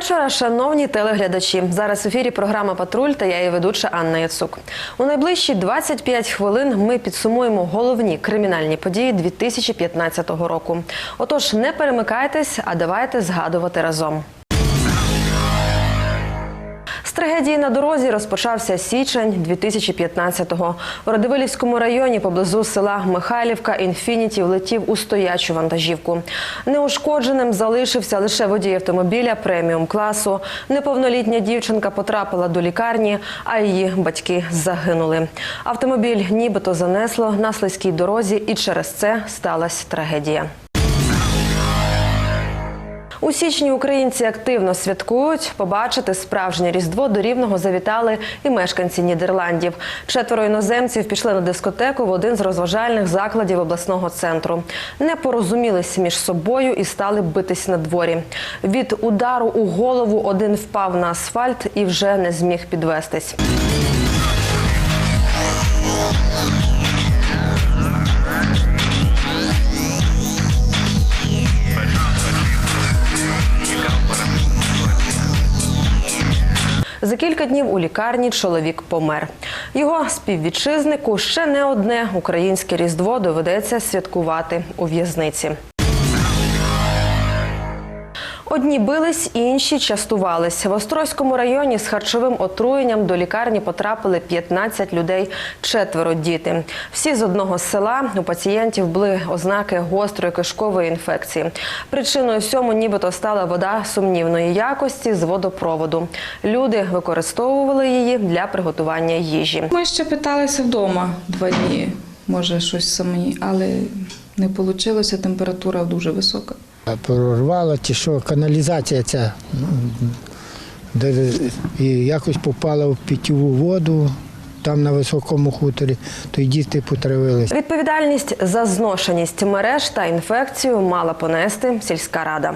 вечора, шановні телеглядачі. Зараз в ефірі програма Патруль та я її ведуча Анна Яцук. У найближчі 25 хвилин ми підсумуємо головні кримінальні події 2015 року. Отож, не перемикайтесь, а давайте згадувати разом. З трагедії на дорозі розпочався січень 2015-го. У Радивилівському районі поблизу села Михайлівка інфініті влетів у стоячу вантажівку. Неушкодженим залишився лише водій автомобіля преміум класу. Неповнолітня дівчинка потрапила до лікарні, а її батьки загинули. Автомобіль нібито занесло на слизькій дорозі, і через це сталася трагедія. У січні українці активно святкують. Побачити справжнє різдво до рівного завітали і мешканці Нідерландів. Четверо іноземців пішли на дискотеку в один з розважальних закладів обласного центру. Не порозумілись між собою і стали битись на дворі. Від удару у голову один впав на асфальт і вже не зміг підвестись. За кілька днів у лікарні чоловік помер. Його співвітчизнику ще не одне українське різдво доведеться святкувати у в'язниці. Одні бились, інші частувались. В Острозькому районі з харчовим отруєнням до лікарні потрапили 15 людей, четверо діти. Всі з одного села у пацієнтів були ознаки гострої кишкової інфекції. Причиною всьому нібито стала вода сумнівної якості з водопроводу. Люди використовували її для приготування їжі. Ми ще питалися вдома два дні, може щось самі, але не вийшло, температура дуже висока. Прорвало ті, що каналізація ця де, і якось попала в питьову воду там на високому хуторі, то й діти потравилися. Відповідальність за зношеність мереж та інфекцію мала понести сільська рада.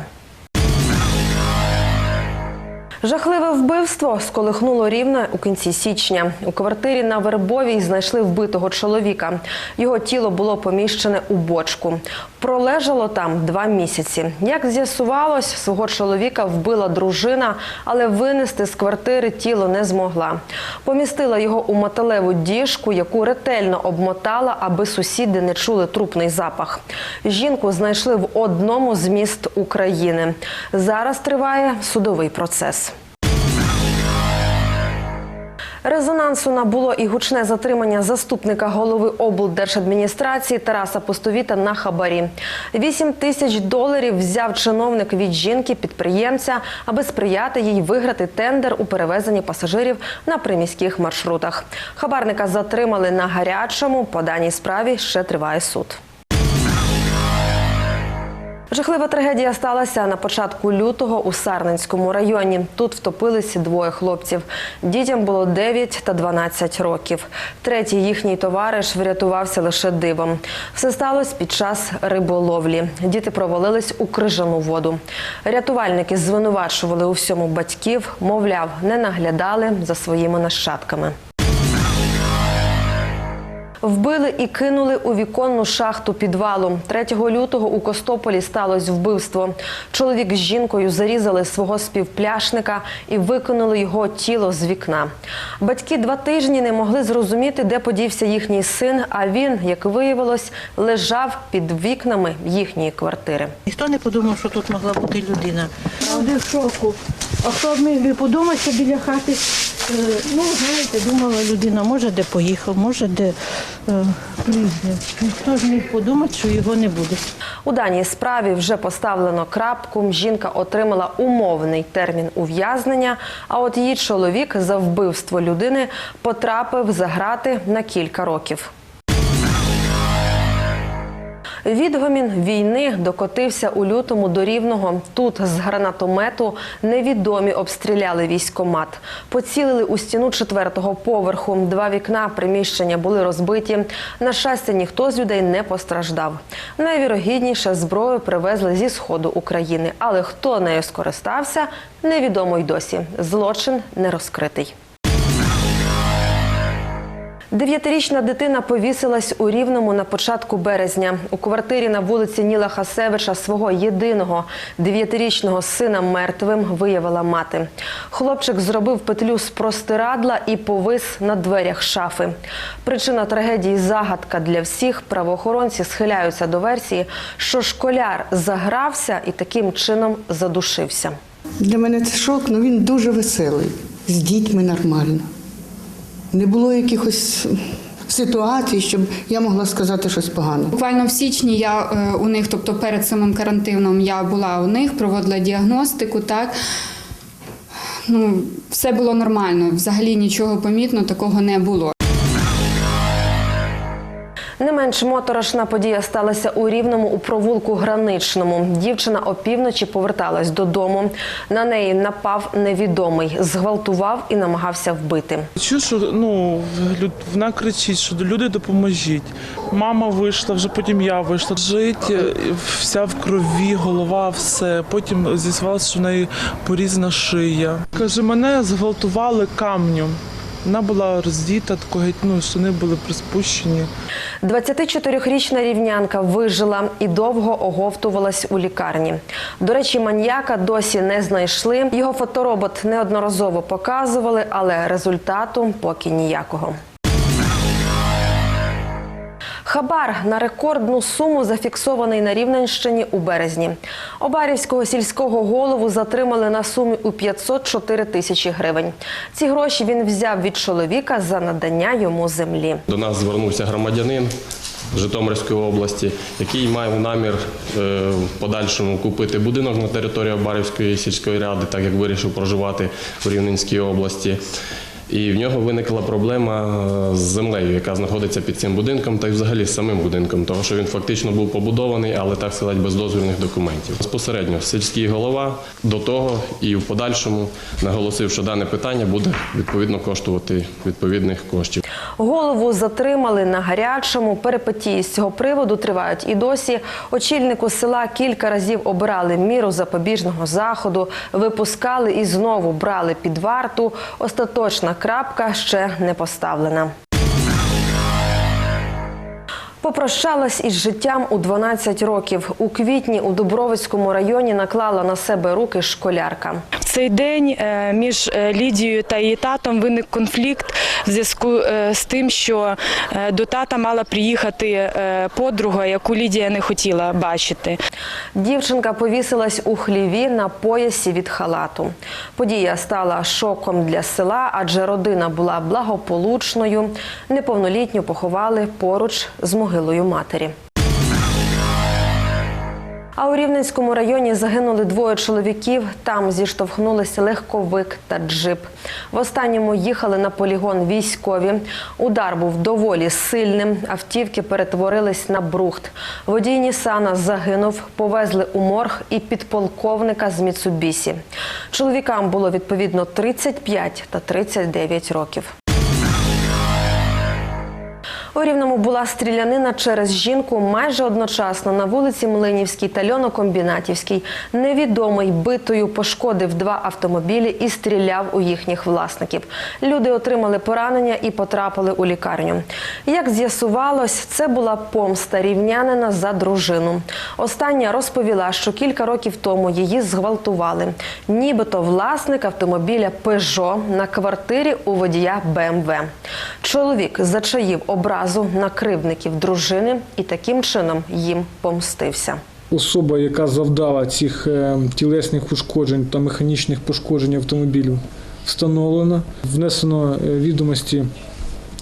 Жахливе вбивство сколихнуло рівне у кінці січня. У квартирі на Вербовій знайшли вбитого чоловіка. Його тіло було поміщене у бочку. Пролежало там два місяці. Як з'ясувалось, свого чоловіка вбила дружина, але винести з квартири тіло не змогла. Помістила його у металеву діжку, яку ретельно обмотала, аби сусіди не чули трупний запах. Жінку знайшли в одному з міст України. Зараз триває судовий процес. Резонансу набуло і гучне затримання заступника голови облдержадміністрації Тараса Пустовіта на хабарі. 8 тисяч доларів взяв чиновник від жінки-підприємця, аби сприяти їй виграти тендер у перевезенні пасажирів на приміських маршрутах. Хабарника затримали на гарячому. По даній справі ще триває суд. Жахлива трагедія сталася на початку лютого у Сарненському районі. Тут втопилися двоє хлопців. Дітям було 9 та 12 років. Третій їхній товариш врятувався лише дивом. Все сталося під час риболовлі. Діти провалились у крижану воду. Рятувальники звинувачували у всьому батьків, мовляв, не наглядали за своїми нащадками. Вбили і кинули у віконну шахту підвалу. 3 лютого у Костополі сталося вбивство. Чоловік з жінкою зарізали свого співпляшника і викинули його тіло з вікна. Батьки два тижні не могли зрозуміти, де подівся їхній син. А він, як виявилось, лежав під вікнами їхньої квартири. Ніхто не подумав, що тут могла бути людина. Правда, в шоку. А хто міг би подумати, що біля хати, ну, знаєте, думала людина, може де поїхав, може де е. Ніхто ж міг подумати, що його не буде. У даній справі вже поставлено крапку. Жінка отримала умовний термін ув'язнення. А от її чоловік за вбивство людини потрапив за грати на кілька років. Відгомін війни докотився у лютому до рівного. Тут з гранатомету невідомі обстріляли військомат. Поцілили у стіну четвертого поверху. Два вікна приміщення були розбиті. На щастя, ніхто з людей не постраждав. Найвірогідніше зброю привезли зі сходу України, але хто нею скористався, невідомо й досі. Злочин не розкритий. Дев'ятирічна дитина повісилась у Рівному на початку березня. У квартирі на вулиці Ніла Хасевича свого єдиного дев'ятирічного сина мертвим виявила мати. Хлопчик зробив петлю з простирадла і повис на дверях шафи. Причина трагедії загадка для всіх. Правоохоронці схиляються до версії, що школяр загрався і таким чином задушився. Для мене це шок, але він дуже веселий. З дітьми нормально. Не було якихось ситуацій, щоб я могла сказати щось погане. Буквально в січні я е, у них, тобто перед самим карантином, я була у них, проводила діагностику. Так ну все було нормально. Взагалі нічого помітно такого не було. Не менш моторошна подія сталася у Рівному у провулку Граничному. Дівчина опівночі поверталась додому. На неї напав невідомий, зґвалтував і намагався вбити. Чую, що ну вона кричить, що люди допоможіть. Мама вийшла, вже потім я вийшла. Жить е, вся в крові, голова, все. Потім з'ясувалося, що в неї порізана шия. Каже, мене зґвалтували камнем. Вона була роздіта, тако геть, ну, штани були приспущені. 24-річна рівнянка вижила і довго оговтувалась у лікарні. До речі, маньяка досі не знайшли. Його фоторобот неодноразово показували, але результату поки ніякого. Хабар на рекордну суму зафіксований на Рівненщині у березні. Обарівського сільського голову затримали на сумі у 504 тисячі гривень. Ці гроші він взяв від чоловіка за надання йому землі. До нас звернувся громадянин Житомирської області, який має намір е, в подальшому купити будинок на території Барівської сільської ради, так як вирішив проживати в Рівненській області. І в нього виникла проблема е, з землею, яка знаходиться під цим будинком, та й взагалі з самим будинком, тому що він фактично був побудований, але так сказати, без дозвільних документів. Безпосередньо сільський голова до того і в подальшому наголосив, що дане питання буде відповідно коштувати відповідних коштів. Голову затримали на гарячому. Перипетії з цього приводу тривають і досі. Очільнику села кілька разів обирали міру запобіжного заходу, випускали і знову брали під варту. Остаточна крапка ще не поставлена. Попрощалась із життям у 12 років. У квітні у Дубровицькому районі наклала на себе руки школярка. В цей день е, між е, Лідією та її татом виник конфлікт в зв'язку е, з тим, що до тата мала приїхати подруга, яку Лідія не хотіла бачити. Дівчинка повісилась у хліві на поясі від халату. Подія стала шоком для села, адже родина була благополучною. Неповнолітню поховали поруч з могилою матері. А у Рівненському районі загинули двоє чоловіків. Там зіштовхнулися легковик та джип. В останньому їхали на полігон військові. Удар був доволі сильним. Автівки перетворились на брухт. Водій Нісана загинув, повезли у морг і підполковника з Міцубісі. Чоловікам було відповідно 35 та 39 років. У Рівному була стрілянина через жінку майже одночасно на вулиці Млинівській та Льонокомбінатівській. Невідомий битою пошкодив два автомобілі і стріляв у їхніх власників. Люди отримали поранення і потрапили у лікарню. Як з'ясувалось, це була помста рівнянина за дружину. Остання розповіла, що кілька років тому її зґвалтували. Нібито власник автомобіля Пежо на квартирі у водія БМВ. Чоловік зачаїв образу на кривдників дружини і таким чином їм помстився. Особа, яка завдала цих е, тілесних ушкоджень та механічних пошкоджень автомобілів, встановлена. Внесено е, відомості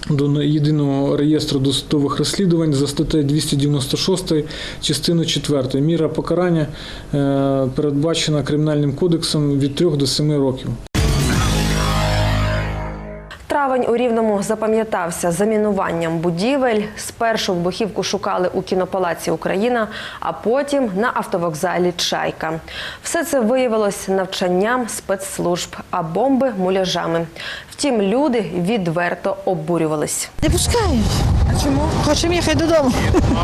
до єдиного реєстру досудових розслідувань за статтею 296 частиною 4. Міра покарання е, передбачена Кримінальним кодексом від 3 до 7 років. Травень у Рівному запам'ятався замінуванням будівель. Спершу вибухівку шукали у кінопалаці Україна, а потім на автовокзалі Чайка. Все це виявилось навчанням спецслужб, а бомби муляжами. Втім, люди відверто обурювались. Не пускають. А чому? Хочемо їхати додому.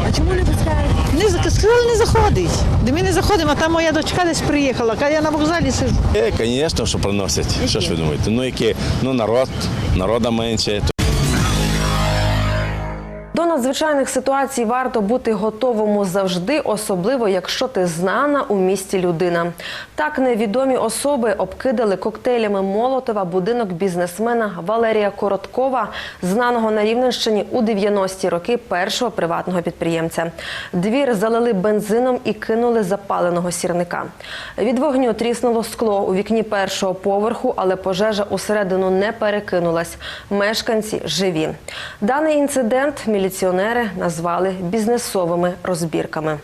А чому не пускають? Не сказали, не заходить. Де ми не заходимо, а там моя дочка десь приїхала, а я на вокзалі сижу. Е, звісно, що приносять. Що ж ви думаєте? Ну, які, ну народ, народа менше. До надзвичайних ситуацій варто бути готовому завжди, особливо якщо ти знана у місті людина. Так невідомі особи обкидали коктейлями Молотова будинок бізнесмена Валерія Короткова, знаного на Рівненщині у 90-ті роки першого приватного підприємця. Двір залили бензином і кинули запаленого сірника. Від вогню тріснуло скло у вікні першого поверху, але пожежа усередину не перекинулась. Мешканці живі. Даний інцидент міліціонери назвали бізнесовими розбірками.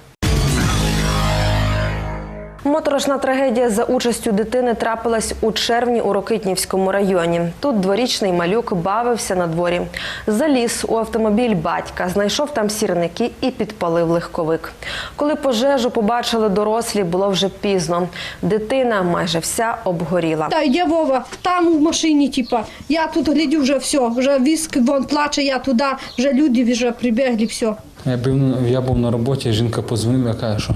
Моторошна трагедія за участю дитини трапилась у червні у Рокитнівському районі. Тут дворічний малюк бавився на дворі. Заліз у автомобіль батька, знайшов там сірники і підпалив легковик. Коли пожежу побачили дорослі, було вже пізно. Дитина майже вся обгоріла. Та йде Вова, там у машині, типа, я тут глядю вже все, вже віск вон плаче, я туди, вже люди вже прибігли, все. Я був, я був на роботі, жінка позвонила, каже, що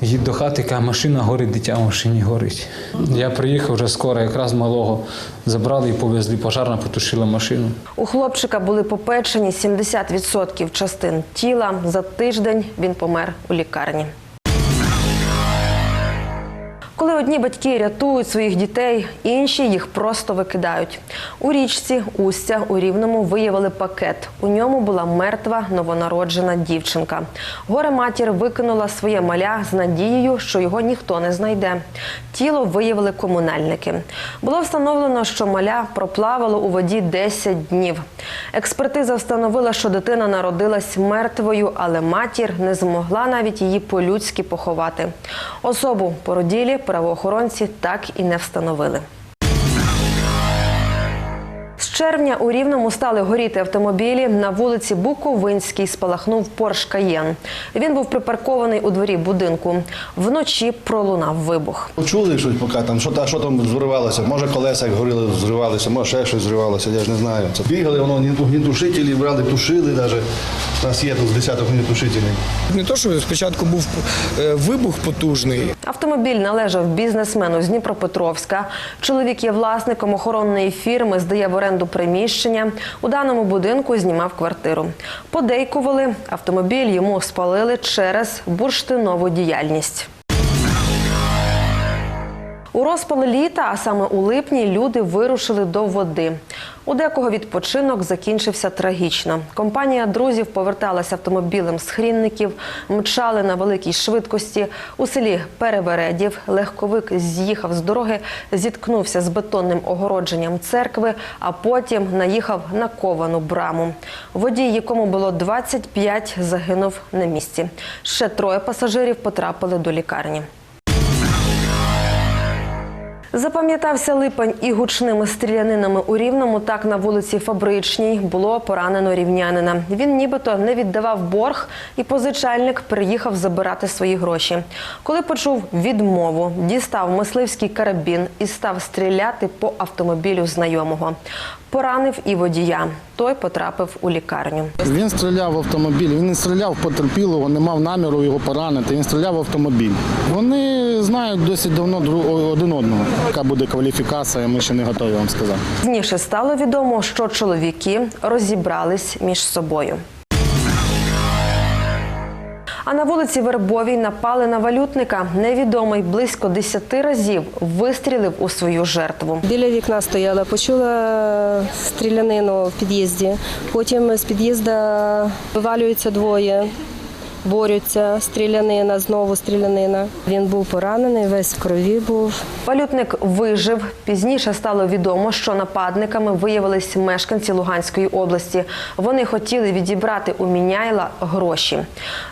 їдь до хати, яка машина горить, дитя в машині горить. Я приїхав вже скоро, якраз малого забрали і повезли, пожарна потушила машину. У хлопчика були попечені 70% частин тіла. За тиждень він помер у лікарні. Коли одні батьки рятують своїх дітей, інші їх просто викидають. У річці Устя у Рівному виявили пакет. У ньому була мертва новонароджена дівчинка. Горе матір викинула своє маля з надією, що його ніхто не знайде. Тіло виявили комунальники. Було встановлено, що маля проплавало у воді 10 днів. Експертиза встановила, що дитина народилась мертвою, але матір не змогла навіть її по-людськи поховати. Особу породілі правоохоронці так і не встановили. Червня у Рівному стали горіти автомобілі. На вулиці Буковинській спалахнув Порш Каєн. Він був припаркований у дворі будинку. Вночі пролунав вибух. Почули щось поки там, що, та, що там зривалося. Може колеса як горіли, зривалися, може ще щось зривалося, я ж не знаю. Це бігали, воно гнітушителі брали, тушили навіть. У нас є тут з десяток гнітушителів. Не то, що спочатку був е, вибух потужний, Автомобіль належав бізнесмену з Дніпропетровська. Чоловік є власником охоронної фірми, здає в оренду приміщення. У даному будинку знімав квартиру. Подейкували, автомобіль йому спалили через бурштинову діяльність. У розпал літа, а саме у липні, люди вирушили до води. У декого відпочинок закінчився трагічно. Компанія друзів поверталася автомобілем з хрінників, мчали на великій швидкості. У селі Перевередів легковик з'їхав з дороги, зіткнувся з бетонним огородженням церкви, а потім наїхав на ковану браму. Водій, якому було 25, загинув на місці. Ще троє пасажирів потрапили до лікарні. Запам'ятався липень і гучними стрілянинами у Рівному. Так на вулиці Фабричній було поранено рівнянина. Він нібито не віддавав борг, і позичальник приїхав забирати свої гроші. Коли почув відмову, дістав мисливський карабін і став стріляти по автомобілю знайомого. Поранив і водія. Той потрапив у лікарню. Він стріляв в автомобіль, він не стріляв потерпілого, не мав наміру його поранити, він стріляв в автомобіль. Вони знають досить давно один одного. Яка буде кваліфікація, ми ще не готові вам сказати. Зніше стало відомо, що чоловіки розібрались між собою. А на вулиці Вербовій напали на валютника. Невідомий близько 10 разів вистрілив у свою жертву. Біля вікна стояла, почула стрілянину в під'їзді. Потім з під'їзду вивалюються двоє, борються, стрілянина, знову стрілянина. Він був поранений, весь в крові був. Валютник вижив. Пізніше стало відомо, що нападниками виявились мешканці Луганської області. Вони хотіли відібрати у Міняйла гроші.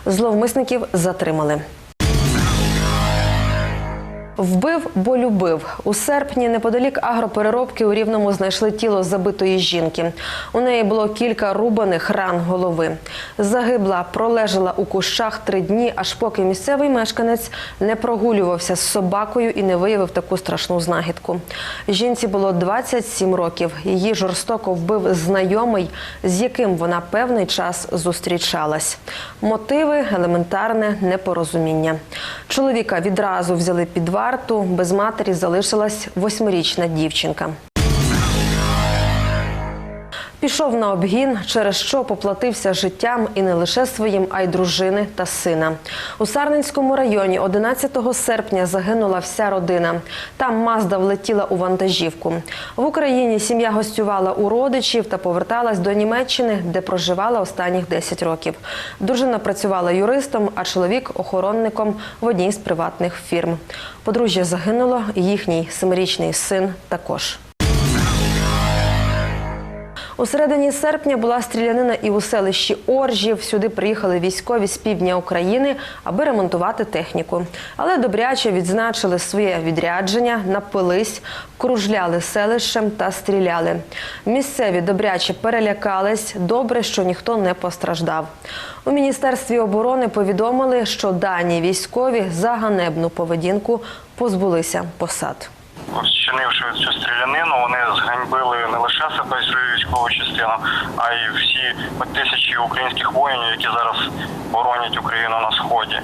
Зловмисників затримали. Вбив, бо любив. У серпні неподалік агропереробки у Рівному знайшли тіло забитої жінки. У неї було кілька рубаних ран голови. Загибла, пролежала у кущах три дні, аж поки місцевий мешканець не прогулювався з собакою і не виявив таку страшну знахідку. Жінці було 27 років. Її жорстоко вбив знайомий, з яким вона певний час зустрічалась. Мотиви елементарне непорозуміння. Чоловіка відразу взяли під варту. Без матері залишилась восьмирічна дівчинка. Пішов на обгін, через що поплатився життям і не лише своїм, а й дружини та сина. У Сарненському районі 11 серпня загинула вся родина. Там Мазда влетіла у вантажівку. В Україні сім'я гостювала у родичів та поверталась до Німеччини, де проживала останніх 10 років. Дружина працювала юристом, а чоловік охоронником в одній з приватних фірм. Подружжя загинуло, їхній семирічний син також. У середині серпня була стрілянина і у селищі Оржів. Сюди приїхали військові з півдня України, аби ремонтувати техніку. Але добряче відзначили своє відрядження, напились, кружляли селищем та стріляли. Місцеві добряче перелякались. Добре, що ніхто не постраждав. У міністерстві оборони повідомили, що дані військові за ганебну поведінку позбулися посад. Вчинивши цю стрілянину, вони зганьбили не лише себе свою військову частину, а й всі тисячі українських воїнів, які зараз боронять Україну на сході.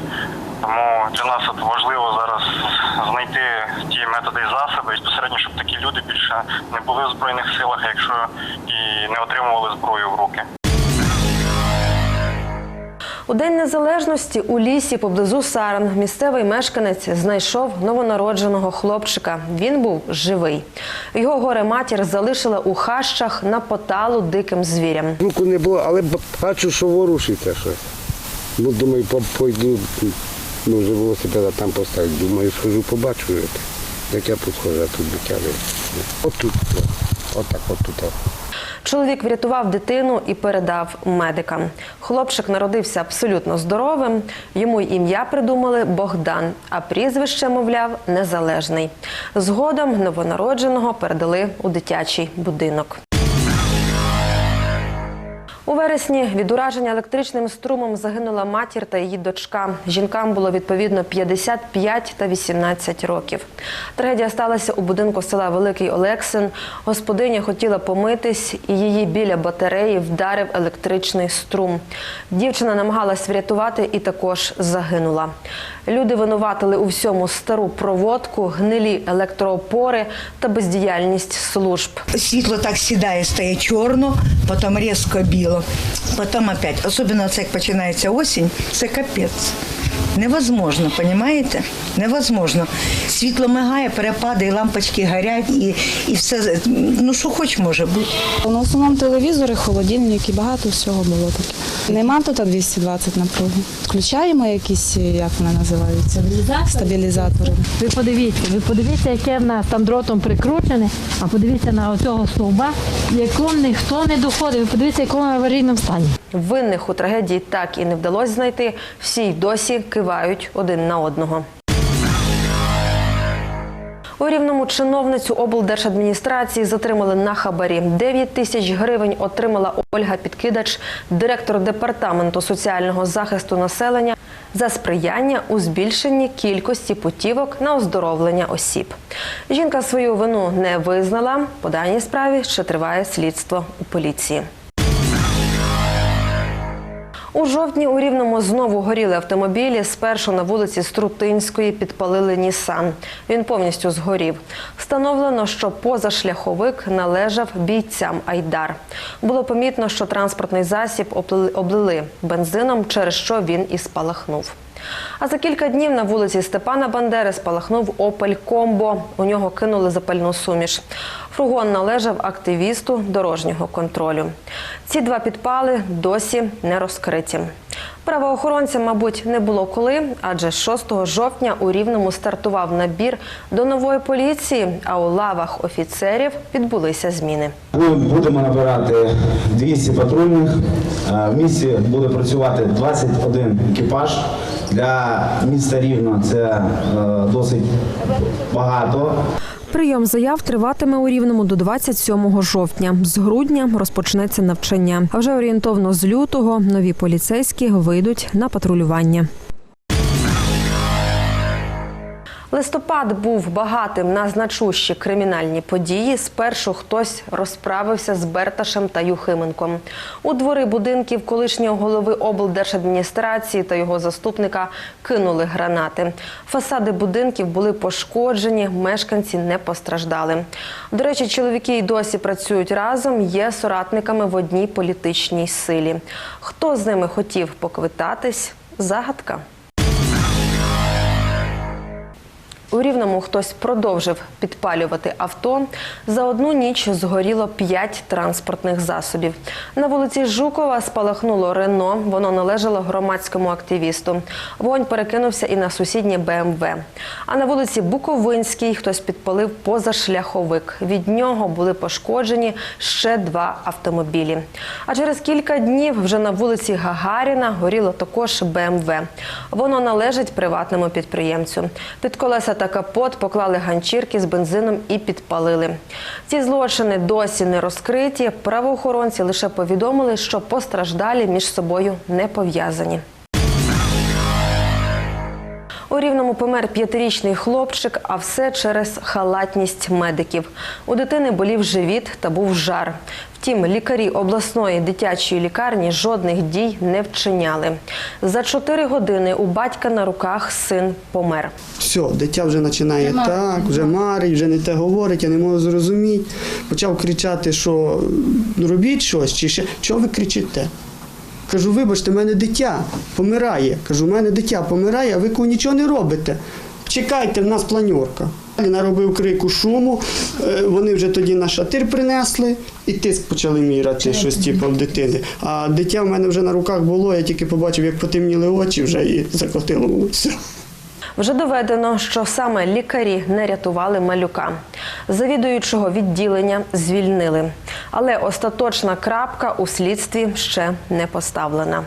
Тому для нас важливо зараз знайти ті методи і засоби, і безпосередньо, щоб такі люди більше не були в збройних силах, якщо і не отримували зброю в руки. У День Незалежності у лісі поблизу Саран місцевий мешканець знайшов новонародженого хлопчика. Він був живий. Його горе матір залишила у хащах на поталу диким звірям. Руку не було, але бачу, що ворушиться щось. Ну, думаю, пойду, ну, вже велосипеда там поставити. Думаю, схожу, побачу, як я тут схожу, тут дитя. Отут, отак, отут. Чоловік врятував дитину і передав медикам. Хлопчик народився абсолютно здоровим. Йому ім'я придумали Богдан, а прізвище, мовляв, незалежний. Згодом новонародженого передали у дитячий будинок. У вересні від ураження електричним струмом загинула матір та її дочка. Жінкам було відповідно 55 та 18 років. Трагедія сталася у будинку села Великий Олексин. Господиня хотіла помитись, і її біля батареї вдарив електричний струм. Дівчина намагалась врятувати і також загинула. Люди винуватили у всьому стару проводку, гнилі електроопори та бездіяльність служб. Світло так сідає, стає чорно, потім різко біло, потім опять. Особливо це як починається осінь, це капець. Невозможно, розумієте? Невозможно. Світло мигає, перепади, і лампочки горять, і, і все. Ну, що хоч може бути. Ну, в основному телевізори, холодильники, багато всього було таке. Нема тут 220 напруги. Включаємо якісь, як вони називаються? Стабілізатори. Ви подивіться, ви подивіться, яке в нас там дротом прикручене, а подивіться на оцього стовба, якому ніхто не доходить. Ви подивіться, в якому аварійному стані. Винних у трагедії так і не вдалося знайти. Всі й досі кивають один на одного. У рівному чиновницю облдержадміністрації затримали на хабарі. 9 тисяч гривень отримала Ольга Підкидач, директор департаменту соціального захисту населення, за сприяння у збільшенні кількості путівок на оздоровлення осіб. Жінка свою вину не визнала. По даній справі ще триває слідство у поліції. У жовтні у Рівному знову горіли автомобілі. Спершу на вулиці Струтинської підпалили Нісан. Він повністю згорів. Встановлено, що позашляховик належав бійцям Айдар. Було помітно, що транспортний засіб облили- бензином, через що він і спалахнув. А за кілька днів на вулиці Степана Бандери спалахнув Опель Комбо. У нього кинули запальну суміш. Фургон належав активісту дорожнього контролю. Ці два підпали досі не розкриті. Правоохоронцям, мабуть, не було коли, адже 6 жовтня у Рівному стартував набір до нової поліції, а у лавах офіцерів відбулися зміни. Ми будемо набирати 200 патрульних. Е, В місті буде працювати 21 екіпаж. Для міста Рівно це е, досить багато. Прийом заяв триватиме у Рівному до 27 жовтня. З грудня розпочнеться навчання. А вже орієнтовно з лютого нові поліцейські вийдуть на патрулювання. Листопад був багатим на значущі кримінальні події. Спершу хтось розправився з Берташем та Юхименком. У двори будинків колишнього голови облдержадміністрації та його заступника кинули гранати. Фасади будинків були пошкоджені, мешканці не постраждали. До речі, чоловіки й досі працюють разом, є соратниками в одній політичній силі. Хто з ними хотів поквитатись? Загадка. У Рівному хтось продовжив підпалювати авто. За одну ніч згоріло п'ять транспортних засобів. На вулиці Жукова спалахнуло Рено. Воно належало громадському активісту. Вогонь перекинувся і на сусіднє БМВ. А на вулиці Буковинській хтось підпалив позашляховик. Від нього були пошкоджені ще два автомобілі. А через кілька днів вже на вулиці Гагаріна горіло також БМВ. Воно належить приватному підприємцю. Під колеса та капот поклали ганчірки з бензином і підпалили. Ці злочини досі не розкриті. Правоохоронці лише повідомили, що постраждалі між собою не пов'язані. У рівному помер п'ятирічний хлопчик, а все через халатність медиків. У дитини болів живіт та був жар. Втім, лікарі обласної дитячої лікарні жодних дій не вчиняли. За чотири години у батька на руках син помер. Все, дитя вже починає так, вже марить, вже не те говорить, я не можу зрозуміти. Почав кричати, що «Ну, робіть щось, чи ще чого ви кричите? Кажу, вибачте, в мене дитя помирає. Кажу, в мене дитя помирає, а ви нічого не робите. Чекайте, в нас планьорка. Наробив крику шуму, е, вони вже тоді на шатир принесли і тиск почали міряти щось типу дитини. А дитя в мене вже на руках було, я тільки побачив, як потемніли очі вже і закотило воно все. Вже доведено, що саме лікарі не рятували малюка. Завідуючого відділення звільнили. Але остаточна крапка у слідстві ще не поставлена.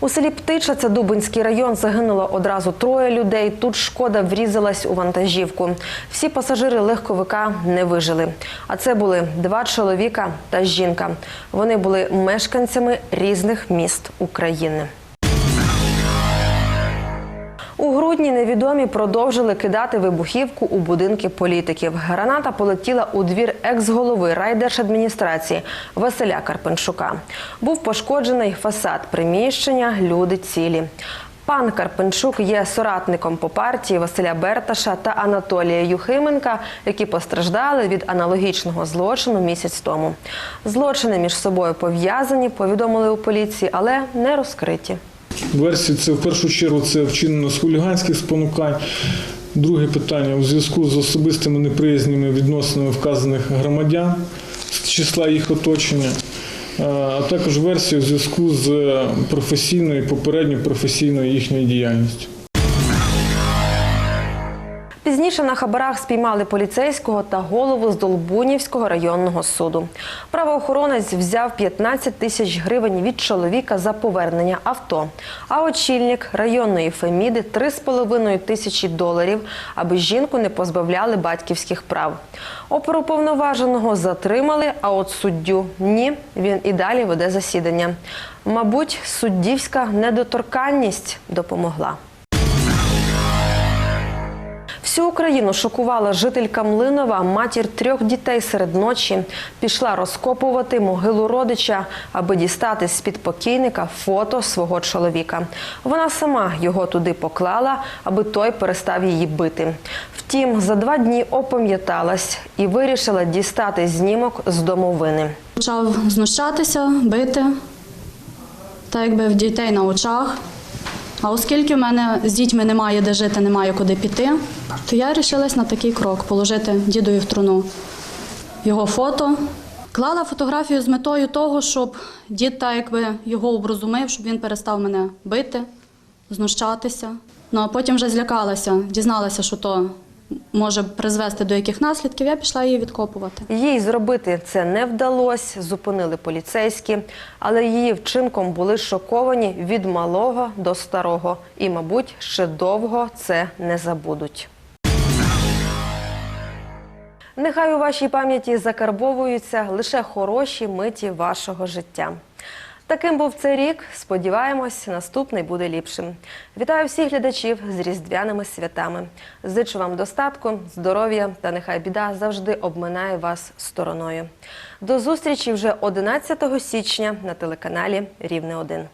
У селі Птича, це Дубинський район, загинуло одразу троє людей. Тут шкода врізалась у вантажівку. Всі пасажири легковика не вижили. А це були два чоловіка та жінка. Вони були мешканцями різних міст України. Грудні невідомі продовжили кидати вибухівку у будинки політиків. Граната полетіла у двір екс-голови райдержадміністрації Василя Карпенчука. Був пошкоджений фасад приміщення, люди цілі. Пан Карпенчук є соратником по партії Василя Берташа та Анатолія Юхименка, які постраждали від аналогічного злочину місяць тому. Злочини між собою пов'язані, повідомили у поліції, але не розкриті. Версії це в першу чергу це вчинено з хуліганських спонукань. Друге питання у зв'язку з особистими неприязніми відносинами вказаних громадян з числа їх оточення, а також версія у зв'язку з професійною, попередньою професійною їхньою діяльністю. Пізніше на хабарах спіймали поліцейського та голову з Долбунівського районного суду. Правоохоронець взяв 15 тисяч гривень від чоловіка за повернення авто. А очільник районної Феміди 3,5 тисячі доларів, аби жінку не позбавляли батьківських прав. Оперуповноваженого затримали, а от суддю ні. Він і далі веде засідання. Мабуть, суддівська недоторканність допомогла. Всю Україну шокувала жителька Млинова, матір трьох дітей серед ночі. Пішла розкопувати могилу родича, аби дістати з-під покійника фото свого чоловіка. Вона сама його туди поклала, аби той перестав її бити. Втім, за два дні опам'яталась і вирішила дістати знімок з домовини. Почав знущатися, бити, так якби в дітей на очах. А оскільки в мене з дітьми немає де жити, немає куди піти, то я вирішилась на такий крок положити дідові в труну його фото. Клала фотографію з метою того, щоб дід так якби його оброзумив, щоб він перестав мене бити, знущатися. Ну а потім вже злякалася, дізналася, що то може призвести до яких наслідків, я пішла її відкопувати. Їй зробити це не вдалося, зупинили поліцейські, але її вчинком були шоковані від малого до старого. І, мабуть, ще довго це не забудуть. Нехай у вашій пам'яті закарбовуються лише хороші миті вашого життя. Таким був цей рік. Сподіваємось, наступний буде ліпшим. Вітаю всіх глядачів з різдвяними святами. Зичу вам достатку, здоров'я та нехай біда завжди обминає вас стороною. До зустрічі вже 11 січня на телеканалі Рівне 1.